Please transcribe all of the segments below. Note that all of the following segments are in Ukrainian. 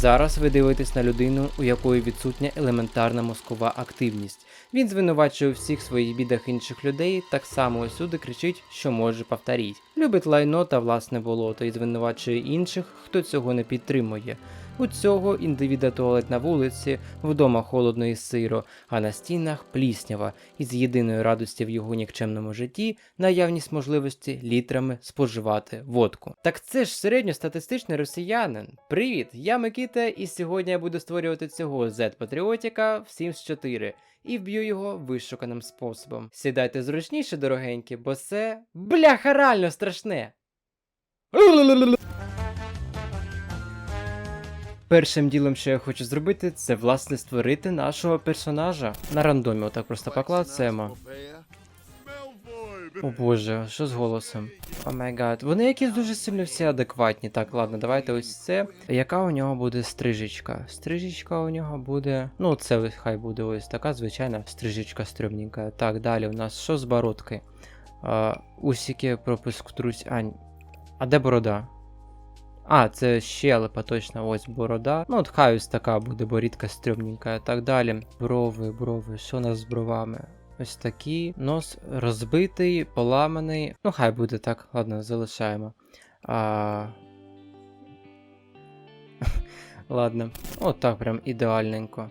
Зараз ви дивитесь на людину, у якої відсутня елементарна мозкова активність. Він звинувачує у всіх своїх бідах інших людей, так само усюди кричить, що може повторіть. Любить лайно та власне болото і звинувачує інших, хто цього не підтримує. У цього індивіда туалет на вулиці, вдома холодно і сиро, а на стінах пліснява, і з єдиної радості в його нікчемному житті наявність можливості літрами споживати водку. Так це ж середньостатистичний росіянин. Привіт, я Микита, і сьогодні я буду створювати цього Z-патріотика в Sims 4 і вб'ю його вишуканим способом. Сідайте зручніше, дорогенькі, бо це бляха реально страшне. Першим ділом, що я хочу зробити, це власне створити нашого персонажа. На рандомі, отак просто поклацаємо. О боже, що з голосом? О май гад. Вони якісь дуже сильно всі адекватні. Так, ладно, давайте ось це. Яка у нього буде стрижечка? Стрижечка у нього буде. Ну, це хай буде ось така звичайна стрижечка стрьомненька. Так, далі у нас що з бородки? Усіки пропуск трусь. А, ні. а де борода? А, це щелепа, точно, ось борода. Ну, от хай ось така буде борідка стрьомненька. Так далі. Брови, брови, що у нас з бровами? Ось такі. Нос розбитий, поламаний. Ну, хай буде так, ладно, залишаємо. А... Ладно. От так прям ідеальненько.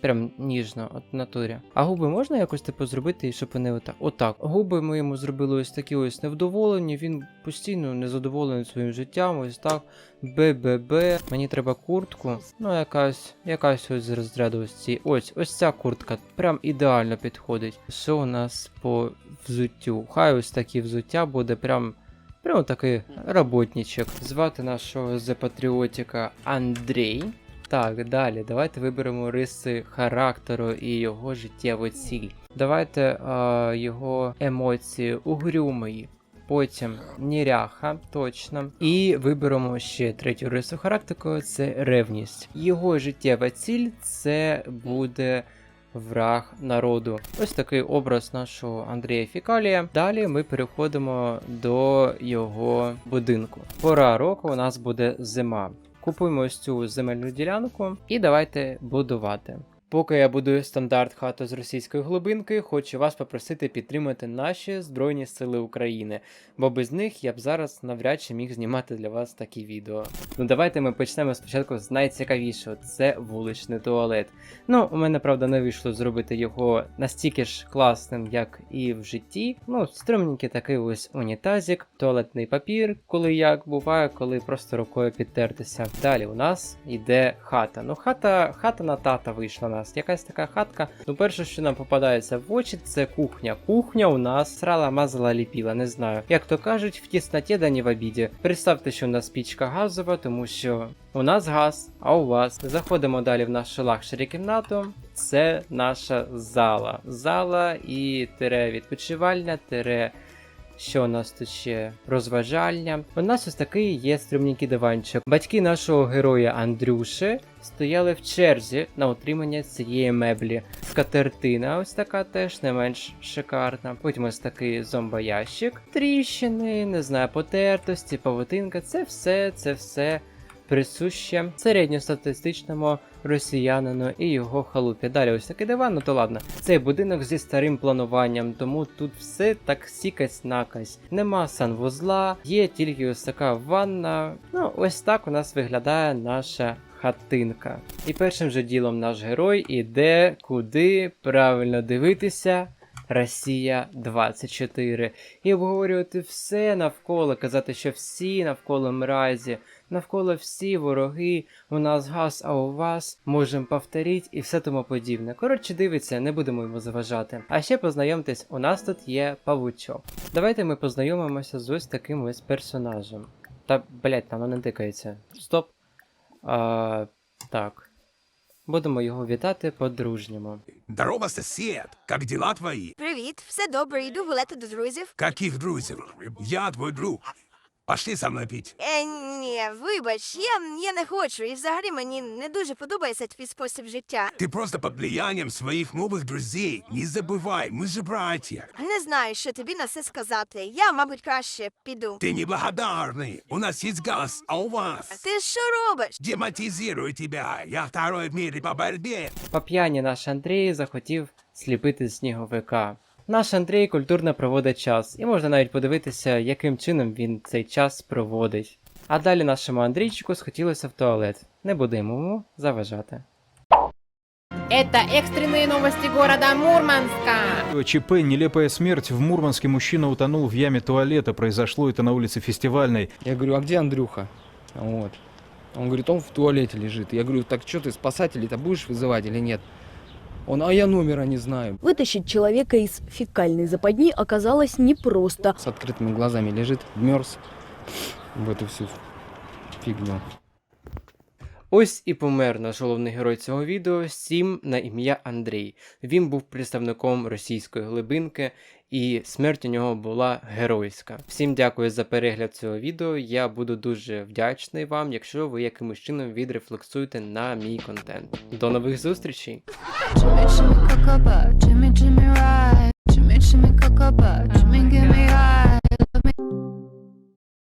Прям ніжно, от натурі. А губи можна якось типу зробити, щоб вони отак. Отак. Губи ми йому зробили ось такі ось невдоволені. Він постійно незадоволений своїм життям. Ось так. БББ. Мені треба куртку. Ну, якась, якась ось з розряду ось ці. Ось, ось ця куртка. Прям ідеально підходить. Що у нас по взуттю? Хай ось такі взуття буде прям. Прямо такий роботничок. Звати нашого зепатріотика Андрій. Так, далі, давайте виберемо риси характеру і його життєву ціль. Давайте е, його емоції угрюмий, потім ніряха, точно. І виберемо ще третю рису характеру це ревність. Його життєва ціль це буде. Враг народу. Ось такий образ нашого Андрія Фікалія. Далі ми переходимо до його будинку. Пора року у нас буде зима. Купуємо ось цю земельну ділянку і давайте будувати. Поки я будую стандарт хату з російської глибинки, хочу вас попросити підтримати наші Збройні Сили України, бо без них я б зараз навряд чи міг знімати для вас такі відео. Ну давайте ми почнемо спочатку з найцікавішого це вуличний туалет. Ну, у мене правда не вийшло зробити його настільки ж класним, як і в житті. Ну, стрімненький такий ось унітазик, туалетний папір, коли як буває, коли просто рукою підтертися. Далі у нас йде хата. Ну, хата, хата на тата вийшла нас. Якась така хатка. Ну, перше, що нам попадається в очі, це кухня. Кухня у нас срала, мазала, ліпіла, не знаю. Як то кажуть, в тісноті да не в обіді. Представте, що у нас пічка газова, тому що у нас газ, а у вас. Заходимо далі в нашу лакшері кімнату. Це наша зала. Зала і тире відпочивальня, тире. Що у нас тут ще? Розважальня. У нас ось такий є стрімненький диванчик. Батьки нашого героя Андрюши стояли в черзі на отримання цієї меблі. Скатертина ось така теж не менш шикарна. Потім ось такий зомбоящик. Тріщини, не знаю, потертості, павутинка. Це все, це все присуще середньостатистичному росіянину і його халупі. Далі ось такий диван, ну то ладно. Цей будинок зі старим плануванням, тому тут все так сікась накась. Нема санвузла, є тільки ось така ванна. Ну, ось так у нас виглядає наша. Хатинка. І першим же ділом наш герой іде куди правильно дивитися. Росія 24. І обговорювати все навколо, казати, що всі навколо мразі, навколо всі вороги, у нас газ, а у вас можемо повторіть і все тому подібне. Коротше, дивіться, не будемо йому заважати. А ще познайомтесь, у нас тут є павучок. Давайте ми познайомимося з ось таким ось персонажем. Та, блять, там воно не тикається. Стоп. А, так. Будемо його вітати по-дружньому. Здорово, сосед! Як діла твої? Привіт, все добре, йду гуляти до друзів. Каких друзів? Я твій друг. Пошли со мной пить. Е, ні, вибач, я, я не хочу, і взагалі мені не дуже подобається твій спосіб життя. Ты просто под влиянием своих новых друзей. Не забывай, мы же братья. Не знаю, що тобі на це сказати. Я, мабуть, краще піду. Ты неблагодарный. У нас есть газ, а у вас? Ти що робиш? Дематизирую тебя. Я второй в мире по борьбе. По п'яні наш Андрій захотів сліпити сніговика. Наш Андрій культурно проводить час, і можна навіть подивитися, яким чином він цей час проводить. А далі нашому Андрійчику схотілося в туалет. Не будемо йому заважати. Это экстренные новости города Мурманска. ЧП «Нелепая смерть». В Мурманске мужчина утонул в яме туалета. Произошло это на улице Фестивальной. Я говорю, а где Андрюха? Вот. Он говорит, он в туалете лежит. Я говорю, так что ты спасателей-то будешь вызывать или нет? Он, а я номера не знаю. Вытащить человека из фекальной западни оказалось непросто. С открытыми глазами лежит, мерз в эту всю фигню. Ось і помер наш головний герой цього відео Сім на ім'я Андрій. Він був представником російської глибинки, і смерть у нього була геройська. Всім дякую за перегляд цього відео. Я буду дуже вдячний вам, якщо ви якимось чином відрефлексуєте на мій контент. До нових зустрічей! Jimmy, Jimmy, Cocoba, Jimmy, Jimmy, Ride. Jimmy, Jimmy, Cocoba, Jimmy, give me.